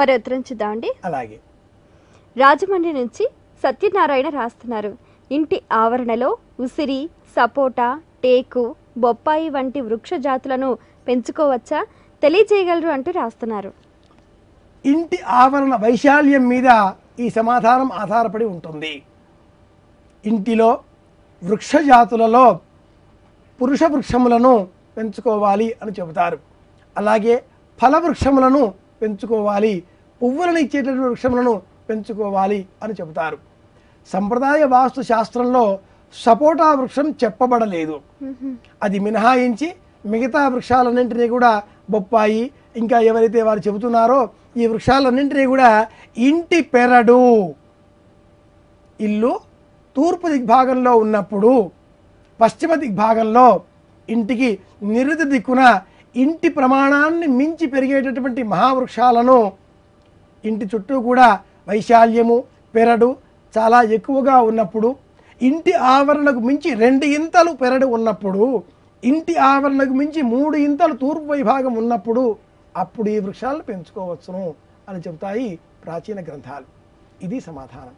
మరి ఉత్తరం చూద్దామండి అలాగే. రాజమండ్రి నుంచి సత్యనారాయణ రాస్తున్నారు. ఇంటి ఆవరణలో ఉసిరి సపోటా టేకు బొప్పాయి వంటి వృక్ష జాతులను పెంచుకోవచ్చా తెలియజేయగలరు అంటూ రాస్తున్నారు. ఇంటి ఆవరణ వైశాల్యం మీద ఈ సమాధానం ఆధారపడి ఉంటుంది. ఇంటిలో వృక్ష జాతులలో పురుష వృక్షములను పెంచుకోవాలి అని చెబుతారు. అలాగే ఫల వృక్షములను పెంచుకోవాలి. పువ్వులను ఇచ్చేటటువంటి వృక్షములను పెంచుకోవాలి అని చెబుతారు. సంప్రదాయ వాస్తు శాస్త్రంలో సపోటా వృక్షం చెప్పబడలేదు. అది మినహాయించి మిగతా వృక్షాలన్నింటినీ కూడా బొప్పాయి ఇంకా ఎవరైతే వారు చెబుతున్నారో ఈ వృక్షాలన్నింటినీ కూడా ఇంటి పెరడు. ఇల్లు తూర్పు దిగ్భాగంలో ఉన్నప్పుడు పశ్చిమ దిగ్భాగంలో ఇంటికి నిరుతి దిక్కున ఇంటి ప్రమాణాన్ని మించి పెరిగేటటువంటి మహావృక్షాలను ఇంటి చుట్టూ కూడా వైశాల్యము పెరడు చాలా ఎక్కువగా ఉన్నప్పుడు ఇంటి ఆవరణకు మించి రెండు ఇంతలు పెరడు ఉన్నప్పుడు ఇంటి ఆవరణకు మించి మూడు ఇంతలు తూర్పు వైభాగం ఉన్నప్పుడు అప్పుడు ఈ వృక్షాలను పెంచుకోవచ్చును అని చెబుతాయి ప్రాచీన గ్రంథాలు. ఇది సమాధానం.